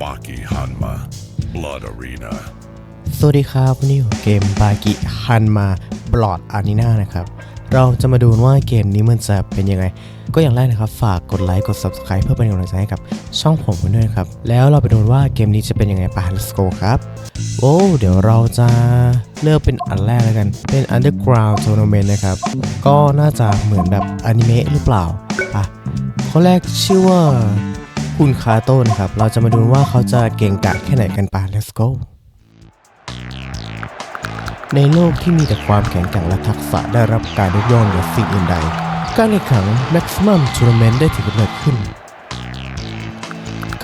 Baki Hanma Blood Arena. สวัสดีครับวันนี้อยู่เกมบากิฮันมาบลอดอารีนานะครับ เราจะมาดูว่าเกมนี้มันจะเป็นยังไง ก็อย่างแรกนะครับ ฝากกดไลค์กด Subscribe เพื่อเป็นกำลังใจให้กับช่องผมกันด้วยครับ แล้วเราไปดูว่าเกมนี้จะเป็นยังไงไป let's go ครับโอ้เดี๋ยวเราจะเลือกเป็นอันแรกแล้วกัน เป็น Underground Tournament นะครับ ก็น่าจะเหมือนแบบอนิเมะหรือเปล่าอะข้อแรกชื่อว่า คุณคาโต้นะครับ เราจะมาดูว่าเขาจะเก่งกาจแค่ไหนกันไป let's go ในโลกที่มีแต่ความแข็งแกร่งและทักษะได้รับการยกย่องอย่างสิ่งอื่นใด การแข่งขัน Maximum Tournament ได้ถือกำเนิดขึ้น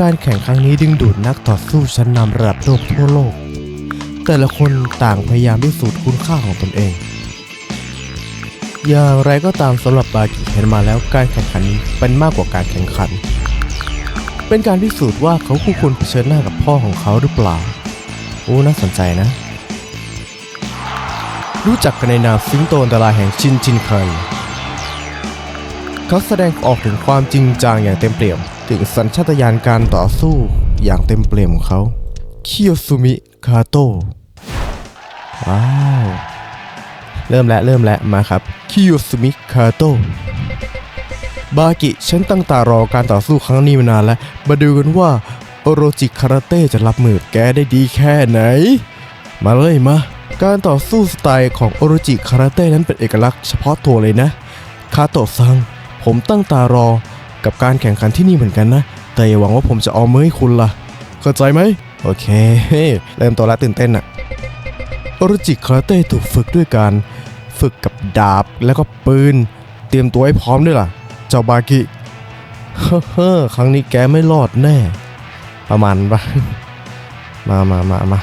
การแข่งครั้งนี้ดึงดูดนักต่อสู้ชั้นนำระดับโลกทั่วโลก แต่ละคนต่างพยายามพิสูจน์คุณค่าของตนเอง อย่างไรก็ตามสำหรับบากิเห็นมาแล้วการแข่งขันนี้เป็นมากกว่าการแข่งขัน เป็นการพิสูจน์ว่าเขาคู่ควรเผชิญหน้ากับพ่อของเขาหรือเปล่า โอ้น่าสนใจนะ รู้จักกันในนามสิงโตอันตรายแห่งชินชินไคเขาแสดงออกถึงความจริงจังอย่างเต็มเปี่ยม ถึงสัญชาตญาณการต่อสู้อย่างเต็มเปี่ยมของเขาคิโยซุมิคาโตะว้าว เริ่มแล้วเริ่มแล้วมาครับคิโยซุมิคาโตะ บากิฉันตั้งตารอการต่อสู้ครั้งนี้มานานแล้ว มาดูกันว่าโอโรจิคาราเต้จะรับมือแกได้ดีแค่ไหน มาเลยมา การต่อสู้สไตล์ของโอโรจิคาราเต้นั้นเป็นเอกลักษณ์เฉพาะตัวเลยนะ คาโตะซัง ผมตั้งตารอกับการแข่งขันที่นี่เหมือนกันนะ แต่อย่าหวังว่าผมจะเอามือให้คุณล่ะ เข้าใจไหม โอเค เริ่มตัวล้วตื่นเต้นอะโอโรจิคาราเต้ถูกฝึกด้วยการ ฝึกกับดาบแล้วก็ปืน เตรียมตัวให้พร้อมด้วยล่ะ เจ้าบากิเฮ้อครั้งนี้แกไม่รอดแน่ ประมาณปะมามามามา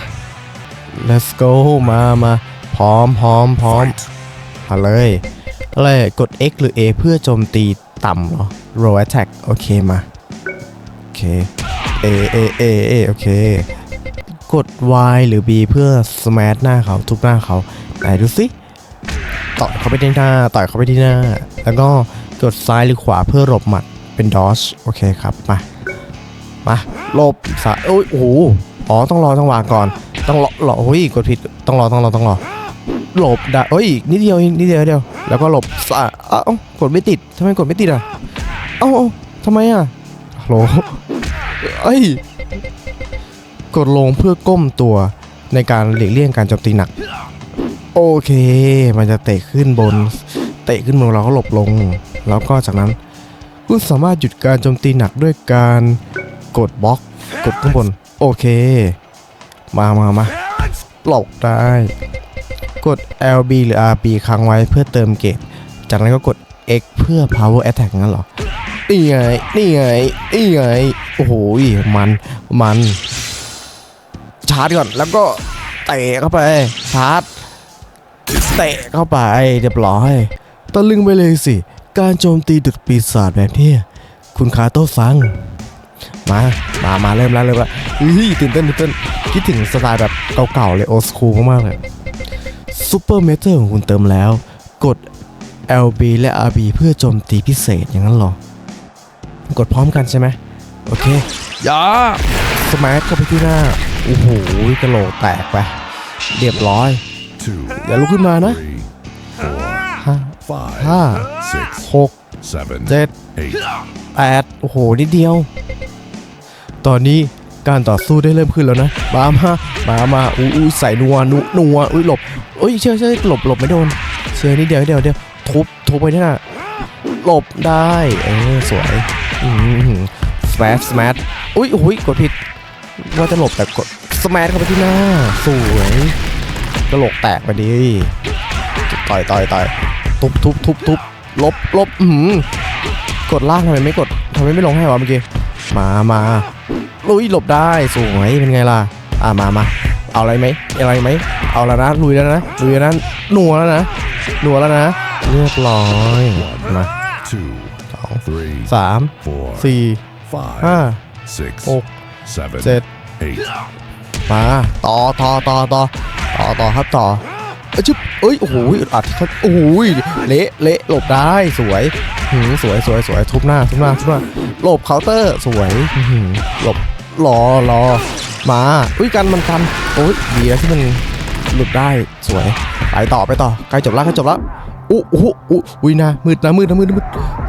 let's go มามาพร้อมพร้อมพร้อมมาเลยอะไรกด X หรือ A เพื่อโจมตีต่ำเหรอ roll attack โอเคมา โอเค A A A A โอเค กด Y หรือ B เพื่อ smash หน้าเขาทุบหน้าเขาไหนดูสิต่อยเขาไปที่หน้าต่อยเขาไปที่หน้า แล้วก็ กดซ้ายหรือขวาเพื่อหลบหมัดเป็น dodge โอเคครับมามาหลบสายโอ้ยโอ้โหอ๋อต้องรอจังหวะก่อน ต้องรอรอโอ้ยกดผิดต้องรอต้องรอต้องรอหลบได้เอ้ยนิดเดียวนิดเดียวเดียวแล้วก็หลบสายเอ้ากดไม่ติดทำไมกดไม่ติดอะเอ้าเอ้าทำไมอะฮัลโหลเอ้ยกดลงเพื่อก้มตัวในการหลีกเลี่ยงการโจมตีหนัก โอเค มันจะเตะขึ้นบน เตะขึ้นบนเราก็หลบลง แล้วก็จากนั้นคุณสามารถหยุดการโจมตีหนักด้วยการกดบล็อก กดข้างบน โอเค มามามาหลบได้ กด LB หรือ RB ค้างไว้เพื่อเติมเกรดจากนั้นก็กด X เพื่อ power attack งั้นเหรอ นี่ไง นี่ไง นี่ไง โอ้โห มัน มัน ชาร์จก่อน แล้วก็เตะเข้าไป ชาร์จ เตะเข้าไปเรียบร้อยตะลึงไปเลยสิ การโจมตีดุดปีศาจแบบเนี้ยคุณคาโต้ซัง มา มา มาเริ่มแล้วเริ่มแล้วเฮ้ยตื่นเต้นตื่นเต้นคิดถึงสไตล์แบบเก่าๆเลยโอสคูลมากๆเลยซูเปอร์เมเทอร์ของคุณเติมแล้ว กด LB และ RB เพื่อโจมตีพิเศษอย่างนั้นเหรอ กดพร้อมกันใช่ไหมโอเคอย่าสมัเข้าไปที่หน้า โอ้โหกระโหลกแตกไป เรียบร้อย Two, อย่าลุกขึ้นมานะ three, four, ห้า five, ห้า six, หก seven, เจ็ด eight. แปดโอ้โห นิดเดียว ตอนนี้การต่อสู้ได้เริ่มขึ้นแล้วนะมามามามาอุ้ยอุ้ยใส่นัวนัวนัวอุ้ยหลบอุ้ยเชื่อเชื่อหลบหลบไม่โดนเชื่อนิดเดียวนิดเดียวนิดเดียวทุบทุบไปที่หน้าหลบได้เออสวยสแมชสแมชอุ้ยอุ้ยกดผิดว่าจะหลบแต่กดสแมชเข้าไปที่หน้า สวยกระโหลกแตกไปดิต่อยต่อยต่อย ทุบทุบทุบทุบลบลบอือหือกดล่างทำไมไม่กดทำไมไม่ลงให้วะเมื่อกี้มามาลุยหลบได้สวยเป็นไงล่ะอ่ามามาเอาอะไรไหมอะไรไหมเอาแล้วนะลุยแล้วนะลุยแล้วนะหนัวแล้วนะหนัวแล้วนะเรียบร้อยมาสองสามสี่ห้าหกเจ็ดมาต่อต่อต่อต่อต่อต่อครับต่อ เอ้ยชึบเอ้ย โอ้โหอัดเขาโอ้โหเละเละหลบได้ สวยหืมสวยสวยสวยทุบหน้า ทุบหน้า ทุบหน้า หลบเคาน์เตอร์ สวยหือหลบ รอรอ มา อุ้ย กัน มันกัน โอ้ย ดีแล้วที่มันหลุดได้ สวย ไปต่อ ไปต่อ ใกล้จบแล้วใกล้จบแล้วอู้อู้อู้อุ้ยนะมืดนะมืดนะมืดนะมืด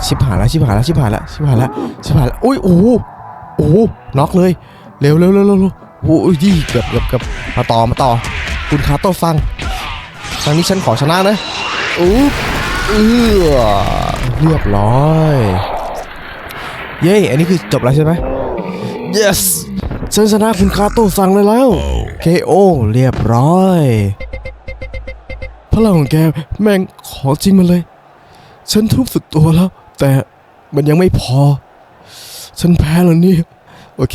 ชิบหายแล้วชิบหายแล้วชิบหายแล้วชิบหายแล้วชิบหายแล้วอุ้ยโอ้โหโอ้โหน็อกเลย เร็วเร็วเร็วเร็วเร็วโอ้ยดีเกือบเกือบเกือบมาต่อมาต่อ คุณคาโต้ฟัง ครั้งนี้ฉันขอชนะนะอู้เออเรียบร้อย เย้ อันนี้คือจบแล้วใช่ไหม yes ฉันชนะคุณคาโต้สั่งเลยแล้ว KO เรียบร้อย พลังของแกแม่งของจริงมาเลย ฉันทุบสุดตัวแล้ว แต่มันยังไม่พอ ฉันแพ้แล้วเนี่ยโอเค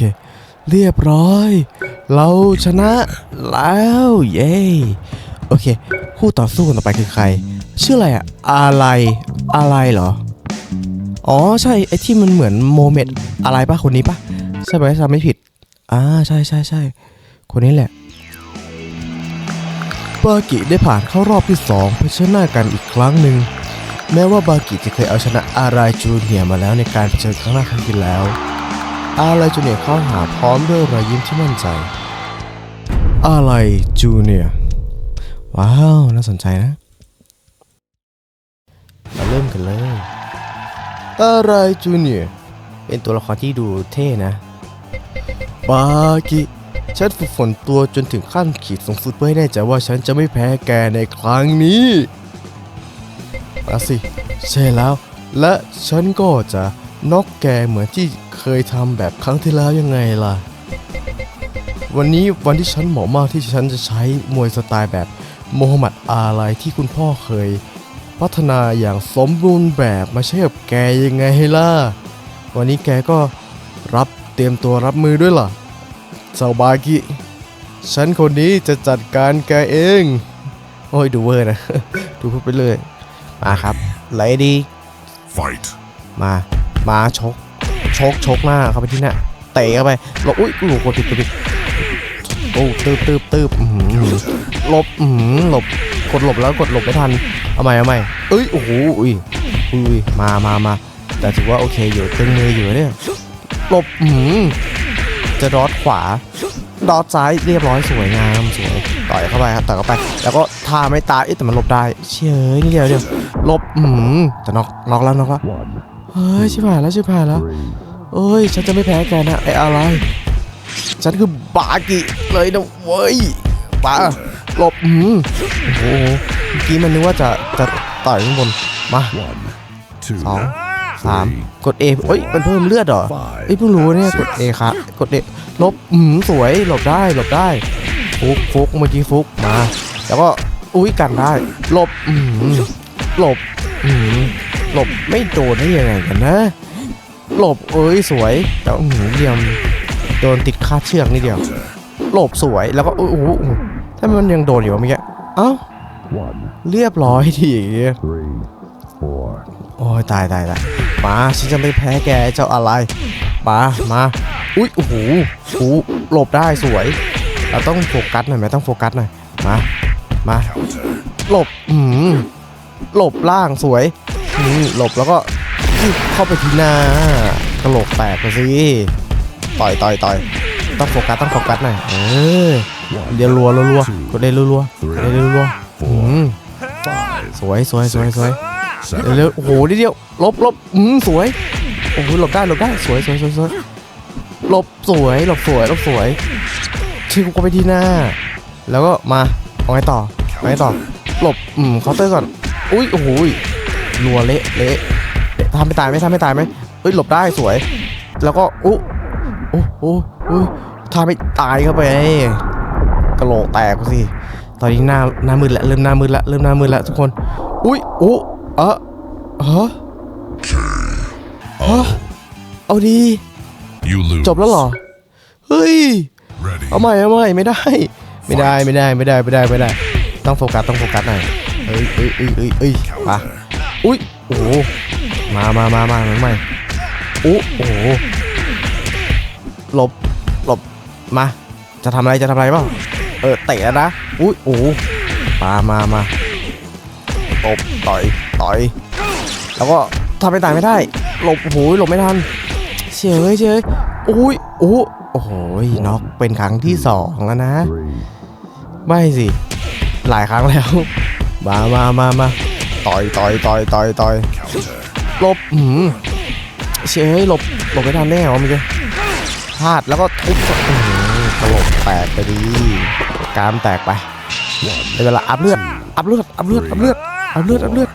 เรียบร้อย เราชนะแล้ว เย้ โอเค คู่ต่อสู้คนต่อไปคือใคร ชื่ออะไรอะอะไรอะไรเหรอ อ๋อใช่ไอที่มันเหมือนโมเมดอะไรปะคนนี้ปะใช่ไหมจำไม่ผิดอ่าใช่ใช่ใช่คนนี้แหละบากิได้ผ่านเข้ารอบที่2เพื่อชนะกันอีกครั้งหนึ่งแม้ว่าบากิจะเคยเอาชนะอารายจูเนียมาแล้วในการเผชิญครั้งหน้าครั้งที่แล้ว อารายจูเนียเข้าหาพร้อมด้วยรอยยิ้มที่มั่นใจ อารายจูเนีย ว้าว น่าสนใจนะ มาเริ่มกันเลย อะไรจูเนียร์เป็นตัวละครที่ดูเท่นะ บากิฉันฝึกฝนตัวจนถึงขั้นขีดสูงสุดเพื่อให้แน่ใจว่าฉันจะไม่แพ้แกในครั้งนี้มาสิ ใช่แล้ว และฉันก็จะน็อกแกเหมือนที่เคยทำแบบครั้งที่แล้วยังไงล่ะ วันนี้วันที่ฉันเหมาะมากที่ฉันจะใช้มวยสไตล์แบบ โมฮัมหมัดอาไลที่คุณพ่อเคย พัฒนาอย่างสมบูรณ์แบบมาใช้กับแกยังไงล่ะ วันนี้แกก็รับเตรียมตัวรับมือด้วยล่ะเจ้าบากิฉันคนนี้จะจัดการแกเอง โอ้ยดูเวอร์นะ ดูพูดไปเลย มาครับไลดี Fight. มามาชก ชกชกหน้าเข้าไปที่หน้าเตะเข้าไปหลบอุ้ยหลบกดติดกดติด โอ้ตืบตืบตืบหลบหลบกดหลบแล้วกดหลบไม่ทันเอาใหม่เอาใหม่เอ้ยโอ้โหอุ้ยอุ้ยมามามาแต่ถือว่าโอเคอยู่ตึงมืออยู่เนี่ยหลบหือจะดอดขวาดอดซ้ายเรียบร้อยสวยงามสวยต่อยเข้าไปครับต่อยเข้าไป แล้วก็ท่าไม่ตายแต่มันหลบได้เฉยนี่เดียวเดียวหลบอื้อหือแต่น็อกน็อกแล้วน็อกแล้วเฮ้ยชิบหายแล้วชิบหายแล้วเอ้ยฉันจะไม่แพ้แกนะไอ้อะไร ฉันคือบากิเลยนะเว้ยปาหลบอืมโอ้โหเมื่อกี้มันนึกว่าจะจะต่อยข้างบนมา One, two, สองสามกด A เอ้ยมันเพิ่มเลือดเหรอเอ้ยเพิ่งรู้เนี่ยกด A ครับกด A ลบอืมสวยหลบได้หลบได้ฟุกฟุกเมื่อกี้ฟุกมาแล้วก็อุ้ยกันได้หลบอืมหลบอืมหลบไม่โดนได้ยังไงกันนะหลบเอ้ยสวยแต่อืมเดียมโดนติดคาดเชือกนิดเดียวหลบสวยแล้วก็โอ้โหถ้ามันยังโดนอยู่เมื่อกี้เอ้าเรียบร้อยทีโอ้ยตายตายตายมาฉันจะไม่แพ้แกเจ้าอะไรมามาอุ้ยโอ้โหโอ้หลบได้สวย เราต้องโฟกัสหน่อยไหมต้องโฟกัสหน่อยมามาหลบอืมหลบล่างสวยอืมหลบแล้วก็เข้าไปที่หน้ากระโหลกแตกไปสิ ต่อยต่อยต่อยต้องโฟกัสต้องโฟกัสหน่อยเออเดี๋ยวรัวรัวรัวกดได้รัวรัวกดได้รัวรัวอืมสวยสวยสวยสวย seven, เร็วๆโอ้โหนิดเดียวลบลบอืมสวยโอ้โหหลบได้หลบได้สวยสวยสวยสวยหลบสวยหลบสวยหลบสวยชิวก็ไปที่หน้า แล้วก็มาเอาไงต่อเอาไงต่อหลบอืมเคาน์เตอร์ก่อนอุ้ยโอ้โหรัวเละเละเละทำไม่ตายไหมทำไม่ตายไหมเอ้ยหลบได้สวย แล้วก็อู้ อ้โหโอ้ทำไม่ตายเข้าไปกระโหลกแตกสิ ตอนนี้หน้าหน้ามืดแล้วเริ่มหน้ามืดแล้วเริ่มหน้ามืดแล้วทุกคน อุ้ยโอ้เออฮะฮะเอาดี You lose. จบแล้วเหรอ เฮ้ย Ready. เอาใหม่เอาใหม่ไม่ได้ ไม่ได้ไม่ได้ไม่ได้ไม่ได้ไม่ได้ ต้องโฟกัสต้องโฟกัสหน่อยเอ้ยเอ้ยเอ้ยเอ้ยเอ้ยมาอุ้ยโอ้โหมามามามาใหม่อู้โอ้โห หลบหลบมา จะทำอะไรจะทำอะไรเปล่าเออเตะแล้วนะอุ้ยโอ้โหมามามาตบต่อยต่อยแล้วก็ทำไปต่ายไม่ได้ หลบโอ้โหลบไม่ทันเฉยเฉยอุ้ยโอ้โหโอ้โหน็อกเป็นครั้งที่สองแล้วนะ ไม่สิ หลายครั้งแล้ว มามามามาต่อยต่อยต่อยต่อยต่อยหลบหืมเชยเฮ้ยหลบหลบไม่ทันแน่หรอเมื่อกี้ พลาดแล้วก็ทุบศอหือตลบแตกไปดีกามแตกไปเวลาอัพเลือดอัพเลือดอัพเลือดอัพเลือดอัพเลือดอัพเลือด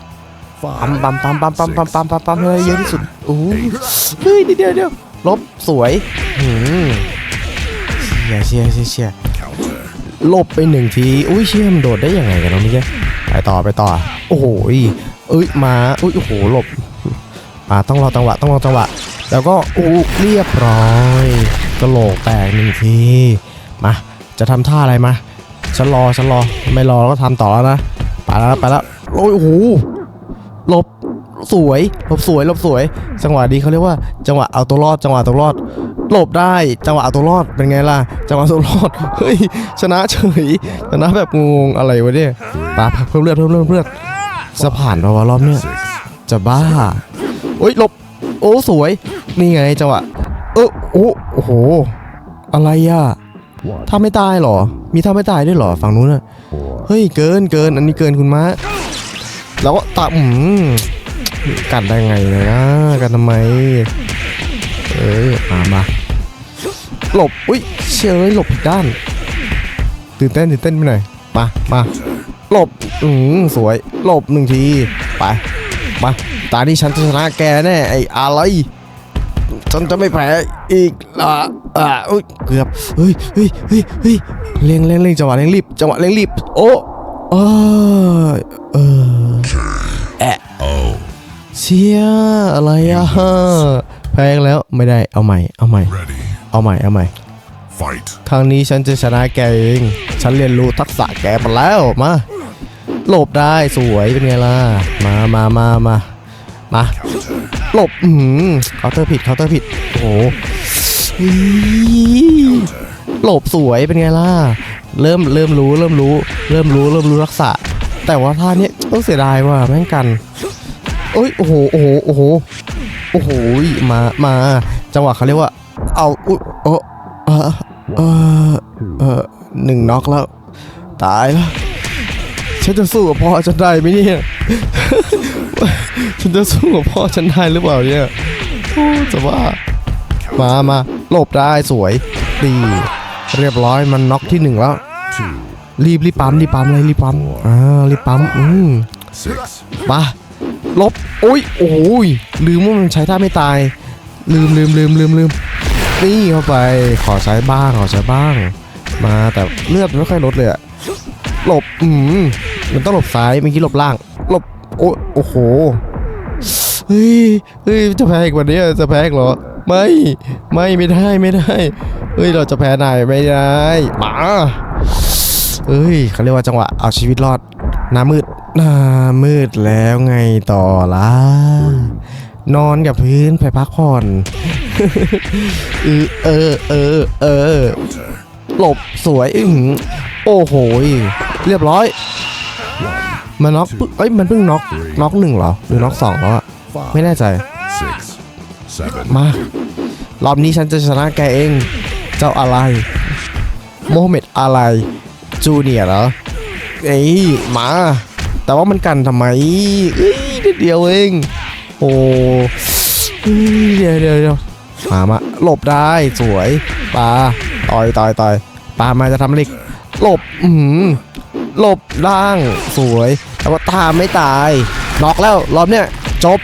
ปั๊มปั๊มปั๊มปั๊มปั๊มปั๊มปั๊มปั๊มปั๊มเยอะที่สุดโอ้ยเฮ้ยเดี๋ยวเดี๋ยวลบสวยหืมเชียร์เชียร์เชียร์เชียร์ลบไปหนึ่งทีอุ้ยเชื่อมนโดดได้ยังไงกันเนาะเมื่อกี้ไปต่อไปต่อ โอ้โหยเอ้ยมาอุ้ยโอ้โหหลบ อ่าต้องรอจังหวะต้องรอจังหวะ แล้วก็อู้เรียบร้อยกระโหลกแตกหนึ่งทีมาจะทำท่าอะไรมาฉันรอฉันรอไม่รอแล้วก็ทำต่อแล้วนะไปแล้วไปแล้วโอ้ยโอ้โหหลบสวยหลบสวยหลบสวย จังหวะดีเขาเรียกว่า จังหวะเอาตัวรอด จังหวะตัวรอดหลบได้ จังหวะเอาตัวรอดเป็นไงล่ะ จังหวะตัวรอดเฮ้ยชนะเฉยชนะแบบงงอะไรวะเนี่ยปาพักเพิ่มเลือดเพิ่มเลือดเพิ่มเลือดจะผ่านปะวะรอบเนี้ยจะบ้า โอ้ยหลบ โอ้สวย นี่ไงจังหวะเออโอ้โอ้โห อะไรอะถ้าไม่ตายหรอ มีถ้าไม่ตายด้วยหรอฝั่งนู้นอะเฮ้ยเกินเกินอันนี้เกินคุณม้าแล้วก็ตาอืมกันได้ไงนะกันทำไม เอ้ยมามาหลบ อุ้ยเชยหลบผิดด้าน ตื่นเต้นตื่นเต้นไปหน่อยมามาหลบ อืมสวย หลบหนึ่งที ไป มา ตานี้ฉันจะชนะแกแน่ไอ้อะไรฉันจะไม่แพ้อีกอะอะอุ้ยเกือบเฮ้ยเฮ้ยเฮ้ยเฮ้ยเร่งเร่งเร่งจังหวะเร่งรีบจังหวะเร่งรีบโอ้เออเออ Oh. เชี่ยอะไรอะแพงแล้วไม่ได้เอาใหม่เอาใหม่ Ready. เอาใหม่เอาใหม่ Fight. ครั้งนี้ฉันจะชนะแกเองฉันเรียนรู้ทักษะแกมาแล้วมาหลบได้สวยเป็นไงล่ะมามามามา มาหลบอืมเคาน์เตอร์ผิดเคาน์เตอร์ผิดโอ้โหหลบสวยเป็นไงล่ะเริ่มเริ่มรู้เริ่มรู้ เริ่มรู้เริ่มรู้ทักษะแต่ว่าท่านี้ต้องเสียดายว่ะแม่งกันเอ้ยโอ้โหโอ้โหโอ้โหโอ้โหมามาจังหวะเขาเรียกว่า เอาอุ๊ยเออเออเออเออหนึ่งน็อกแล้ว ตายแล้วฉันจะสู้กับพ่อฉันได้ไหมเนี่ย ฉันจะสู้กับพ่อฉันได้หรือเปล่าเนี่ยจะว่ามามาหลบได้สวยดีเรียบร้อยมันน็อกที่หนึ่งแล้วรีบรีบปั๊มรีบปั๊มเลยรีบปั๊มอ่ารีบปั๊มอืมมาลบโอ้ยโอ้ยลืมว่ามันใช้ท่าไม่ตาย ลืมลืมลืมลืมลืมนี่เข้าไปขอใช้บ้างขอใช้บ้าง มาแต่เลือดไม่ค่อยลดเลยอะหลบอืมมันต้องหลบซ้ายเมื่อกี้หลบล่าง โอ้โอ้โหเฮ้ยเฮ้ยจะแพ้อีกวันนี้จะแพ้อีกเหรอ ไม่ไม่ไม่ได้ไม่ได้เฮ้ยเราจะแพ้นายไม่ได้มาเฮ้ยเขาเรียกว่าจังหวะเอาชีวิตรอดหน้ามืดหน้ามืดแล้วไงต่อล่ะนอนกับพื้นไปพักผ่อนเออเออเออเออหลบสวยอึ้งโอ้โห เรียบร้อย มันน็อกปึ๊บเอ้ยมันเพิ่งน็อกน็อกหนึ่งเหรอ หรือน็อกสองแล้วอะไม่แน่ใจ Six. Seven. มารอบนี้ฉันจะชนะแกเอง เจ้าอะไร โมฮัมเหม็ดอะไร จูเนียร์เหรอ เอ้ยมา แต่ว่ามันกันทำไมเอ้ยนิดเดียวเอง โอ้เฮ้ยเดี๋ยวเดี๋ยวเดี๋ยวมามาหลบได้สวยปลาต่อยต่อยต่อยปลามาจะทำเหล็กหลบ อือหือหลบล่างสวย แต่ว่าตามไม่ตายน็อกแล้วรอบเนี้ยจบ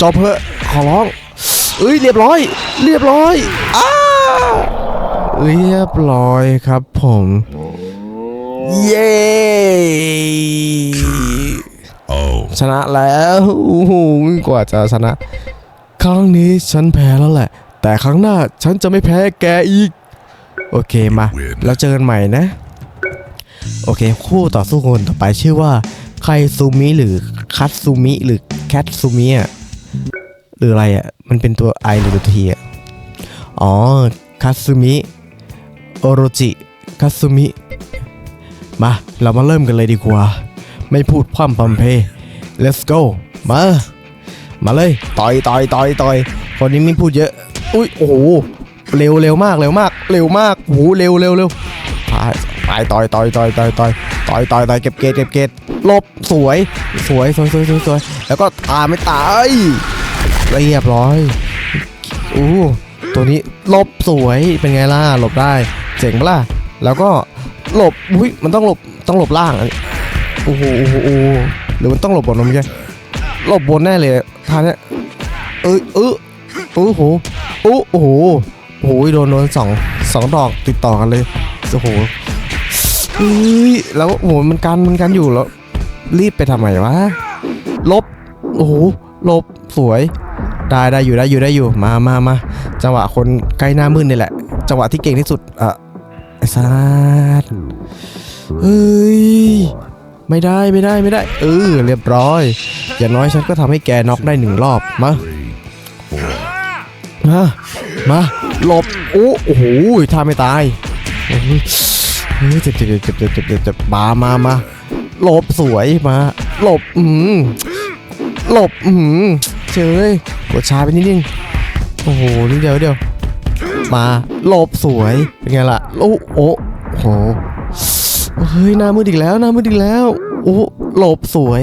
จบเพอะขอร้องเอ้ยเรียบร้อย เรียบร้อยอ้าเรียบร้อยครับผม เย้ Oh. ชนะแล้วโอ้โหกว่าจะชนะ ครั้งนี้ฉันแพ้แล้วแหละ แต่ครั้งหน้าฉันจะไม่แพ้แกอีก โอเคมา Win แล้วเจอกันใหม่นะ โอเค คู่ต่อสู้คนต่อไปชื่อว่า ไคซูมิหรือคัตซูมิหรือแคทซูมิอะหรืออะไรอะ มันเป็นตัว I หรือตัว T อะ อ๋อคัตซูมิโอโรจิคัตซูมิ มา เรามาเริ่มกันเลยดีกว่า ไม่พูดพร่ำพำเพ let's go มา มาเลย ต่อยต่อยต่อยต่อยคนนี้ไม่พูดเยอะ อุ้ย โอ้โห เร็วเร็วมาก เร็วมาก เร็วมากโหเร็วเร็วเร็ว ตายต่อยต่อยต่อยต่อยต่อยต่อยต่อยต่อยเก็บเกตเก็บเกตหลบสวย สวยสวยสวยสวยสวยแล้วก็ตาไม่ตายเรียบร้อยอู้ตัวนี้หลบสวยเป็นไงล่ะหลบได้เจ๋งปะล่ะแล้วก็หลบอุ้ยมันต้องหลบต้องหลบล่างอันนี้โอ้โหโอ้โหหรือมันต้องหลบบนมันมใช่หลบบนแน่เลยท่าเนี้ยเอ้ยเออโอ้โหโอ้โหโอ้โหโดนโดนสองสองดอกติดต่อกันเลยโอ้โห เฮ้ยแล้วโอ้โหมันกันมันกันอยู่แล้ว รีบไปทำไมวะลบโอ้โหลบสวยได้ได้อยู่ได้อยู่ได้อยู่มามามาจังหวะคนใกล้หน้ามืดนี่แหละ จังหวะที่เก่งที่สุดอะไอ้สัสเฮ้ยไม่ได้ไม่ได้ไม่ได้ เออเรียบร้อย อย่างน้อยฉันก็ทำให้แกน็อกได้หนึ่งรอบมามามาหลบโอ้โหท่าไม่ตายอ เฮ้ยเจ็บเจ็บเจ็บเจ็บเจ็บเจ็บเจ็บมามามาหลบสวยมาหลบอืมหลบอืมเฉยกดช้าไปนิดนึงโอ้โหนิดเดียวเดียวมาหลบสวยเป็นไงล่ะโอ้โอ้โหเฮ้ยหน้ามืดอีกแล้วหน้ามืดอีกแล้วโอ้หลบสวย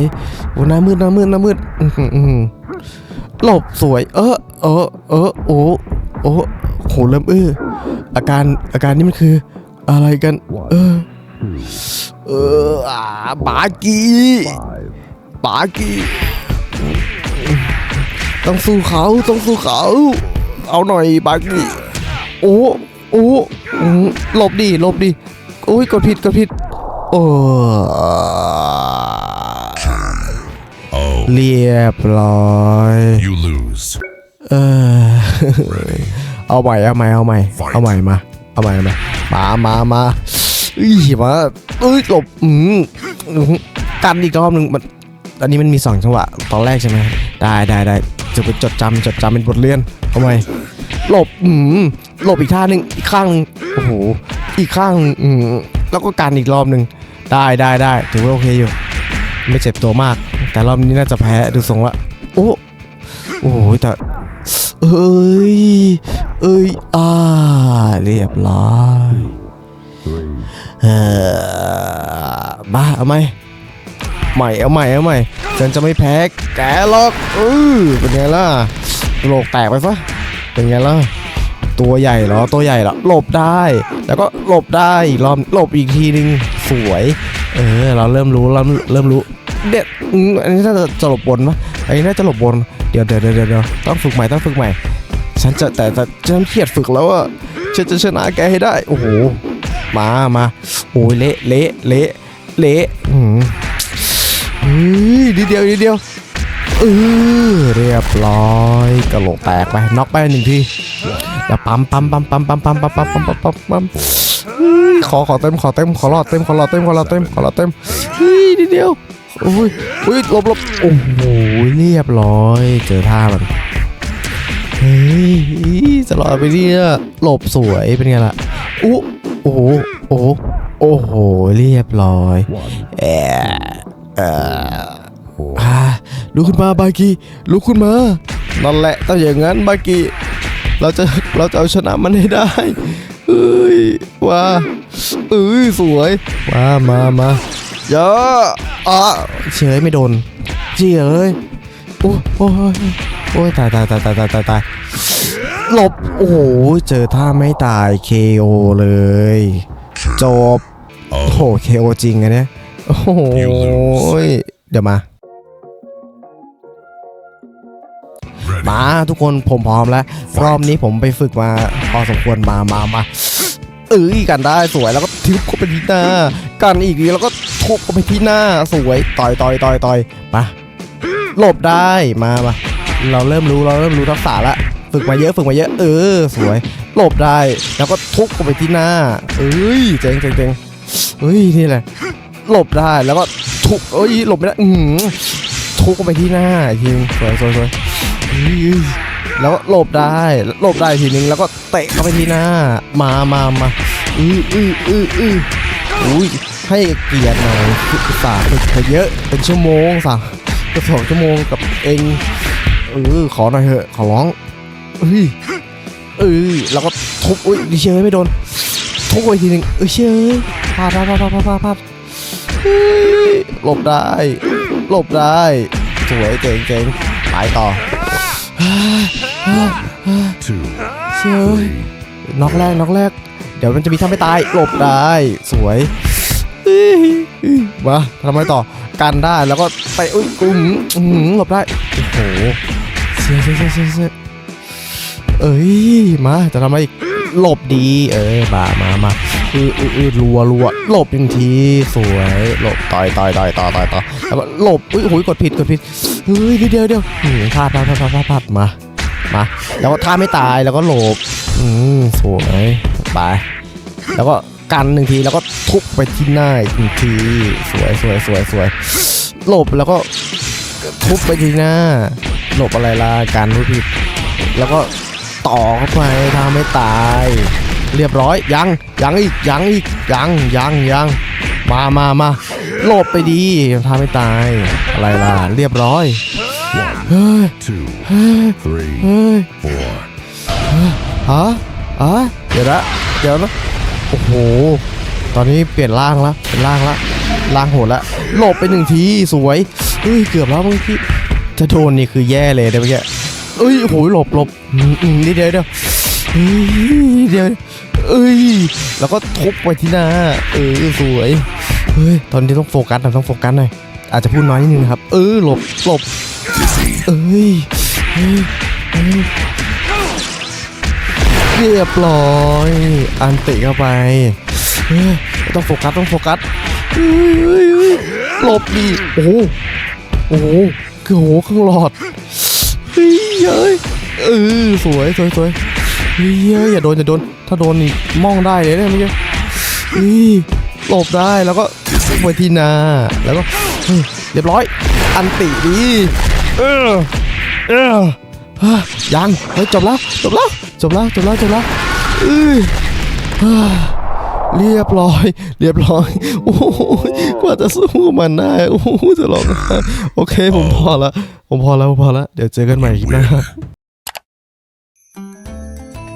โอ้หน้ามืดหน้ามืดหน้ามืดอือหืออื้อหือหลบสวย เออเออเออโอ้โอ้โหเริ่มอื้ออาการอาการนี้มันคือ อะไรกัน เออ เอออ่าบากี five, บากีต้องสู้เขาต้องสู้เขา เอาหน่อยบากีโอ้โอ้อืมหลบดิหลบดิโอ้ยกดผิดกดผิดโอ้ oh, เรียบร้อย you lose. เออเอาใหม่เอาใหม่เอาใหม่เอาใหม่มา เอาใหม่มามามามาอุ้ยมาเอ้ยหลบอืมกันอีกรอบหนึ่งมันอันนี้มันมีสองจังหวะตอนแรกใช่ไหมได้ได้ได้จะไปจดจำจดจำเป็นบทเรียนเอาใหมหลบอืมหลบอีกท่าหนึ่งอีกข้างหนึ่งโอ้โหอีกข้างอืมแล้วก็กันอีกรอบหนึ่งได้ได้ได้ถือว่าโอเคอยู่ ไม่เจ็บตัวมาก แต่รอบนี้น่าจะแพ้ดูทรงละโอ้โอ้โหแต่ เอ้ย เอ้ย อ่า เรียบร้อยเออบ้าเอาไหมใหม่เอาใหม่เอาใหม่ฉันจะไม่แพ้แกหรอกเออเป็นไงล่ะโลกแตกไปซะเป็นไงล่ะตัวใหญ่เหรอตัวใหญ่เหรอหลบได้ แล้วก็หลบได้อีกรอบหลบอีกทีนึงสวย เออ เราเริ่มรู้เราเริ่มรู้เด็ดอันนี้น่าจะจะหลบบนปะอันนี้น่าจะหลบบน เดี๋ยวเดี๋ยวเดี๋ยวต้องฝึกใหม่ต้องฝึกใหม่ ฉันจะแต่แต่ฉันเครียดฝึกแล้วอะฉันจะชนะแกให้ได้ โอ้โห มามาโอ้ยเละเละเละเละอืมเฮ้ยนิดเดียวนิดเดียวเออเรียบร้อยกระโหลกแตกไปน็อกไปหนึ่งทีแล้วปั๊มปั๊มปั๊มปั๊มปั๊มปั๊มปั๊มปั๊มปั๊มปั๊มปั๊มปั๊มขอขอเต็มขอเต็มขอรอดเต็มขอรอดเต็มขอรอดเต็มขอรอดเต็มเฮ้ยนิดเดียว โอ้ยโอ้ยหลบหลบโอ้โหเรียบร้อย เจอท่ามันเฮ้ยจะรอดไปเนี่ยหลบสวยเป็นไงล่ะอู้โอ้โหโอ้โหโอ้โหเรียบร้อยแอะเออลุกขึ้นมาบากีลุกขึ้นมานั่นแหละต้องอย่างนั้นบากีเราจะเราจะเอาชนะมันให้ได้เอ้ยว้าเอ้ยสวยมามามา เยอะอะเฉยไม่โดนเจียโอ้โอ้ยโอ้ยตายตายตายตายตายตายตายหลบ โอ้โห เจอท่าไม่ตาย KO เลย จบ โอ้โห oh, เคโอจริงอันเนี้ยโอ้โห เดี๋ยวมา มาทุกคนผมพร้อมแล้ว รอบนี้ผมไปฝึกมาพอสมควรมามามาเอ้ยกันได้สวยแล้วก็ทิปเข้าไปที่หน้า กันอีกทีแล้วก็ทุบไปที่หน้าสวยต่อยต่อยต่อยต่อยมาหลบได้มามาเราเริ่มรู้เราเริ่มรู้ทักษะละฝึกมาเยอะฝึกมาเยอะเออ สวยหลบได้แล้วก็ทุบไปที่หน้า เอ้ยเจ๋งเจ๋งเจ๋งเฮ้ยนี่แหละหลบได้แล้วก็ทุบเอ้ยหลบไม่ได้อือหือทุบไปที่หน้าทีนึงสวยสวยสวยแล้วก็หลบได้หลบได้ทีนึงแล้วก็เตะเข้าไปที่หน้า มามามาอืออืออืออืออุ้ย ให้เกียรติหน่อยฝึกษาฝึกมาเยอะเป็นชั่วโมงสามก็สองชั่วโมงกับเองเออขอหน่อยเถอะขอร้องเฮ้ยเออแล้วก็ทุบอุ้ยเชยไม่โดนทุบไปทีหนึ่งเออเชยพาดพาดพาดพาดพาดพาดพาดเฮ้ยหลบได้หลบได้สวยเจ๋งเจ๋งไปต่อเชยน็อกแรกน็อกแรกเดี๋ยวมันจะมีท่าไม่ตายหลบได้สวย มาทำไมต่อกันได้แล้วก็ไปอุ้ยกุ้งหลบได้โอ้โหเสียเสียเสียเสียเอ้ยมาจะทำอะไรอีกหลบดี เออมามามาอืออืออือรัวรัวหลบหนึ่งทีสวยหลบต่อยต่อยต่อยต่อยต่อยต่อยแล้วก็หลบอุ้ยโอ้ยกดผิดกดผิดเฮ้ยเดี๋ยวเดี๋ยวอืมพลาดพลาดพลาดพลาดพลาดพลาดมามาแล้วก็ท่าไม่ตายแล้วก็หลบอืมสวยไปแล้วก็ กันหนึ่งทีแล้วก็ทุบไปที่หน้าอีกหนึ่งทีสวยสวยสวยสวยหลบแล้วก็ทุบไปที่หน้า หลบอะไรล่ะกันรู้ผิด แล้วก็ต่อเข้าไปทำไม่ตาย เรียบร้อยยังยังอีกยังอีกยังยังยังมามามาหลบไปดีทำไม่ตายอะไรล่ะเรียบร้อยเฮ้ยเฮ้ยเฮ้ยฮะฮะเดี๋ยวนะเดี๋ยวนะ โอ้โห ตอนนี้เปลี่ยนร่างแล้วเป็นร่างละร่างโหดละหลบไปหนึ่งทีสวยเฮ้ยเกือบแล้วเมื่อกี้จะโดนนี่คือแย่เลยนะเมื่อกี้เอ้ยโอ้โหหลบหลบนี่เดี๋ยวเดี๋ยวเฮ้ยเดี๋ยวเอ้ยแล้วก็ทุบไปที่หน้าเออสวยเฮ้ยตอนนี้ต้องโฟกัสน่อยต้องโฟกัสหน่อยอาจจะพูดน้อยนิดนึงนะครับ เออหลบหลบเอ้ย เรียบร้อย อันติเข้าไป ต้องโฟกัสต้องโฟกัสหลบดีโอ้โหโอ้โหคือโหเครื่องหลอดเฮ้ยเฮ้เออสวยสวยสวยเฮ้ยเฮ้ยอย่าโดนอย่าโดน ถ้าโดนนี่มองได้เลยเนี่ยเมื่อกี้หลบได้แล้วก็ไว้ที่หนาแล้วก็เรียบร้อย อันติดีเออเออ ยังเฮ้ยจบแล้วจบแล้วจบแล้วจบแล้วจบแล้วเอ้ยเรียบร้อย เรียบร้อยโอ้โหกว่าจะสู้มันได้โอ้โหจะร้องโอเคผมพอละผมพอแล้วผมพอล้วเดี๋ยวเจอกันใหม่คลิปหน้า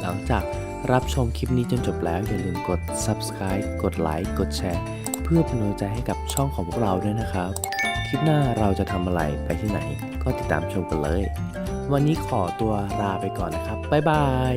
หลังจากรับชมคลิปนี้จนจบแล้ว อย่าลืมกด subscribe กดไลค์กดแชร์ เพื่อเป็นกำลังใจให้กับช่องของพวกเราด้วยนะครับ คลิปหน้าเราจะทำอะไรไปที่ไหน ก็ติดตามชมกันเลย วันนี้ขอตัวลาไปก่อนนะครับ บ๊ายบาย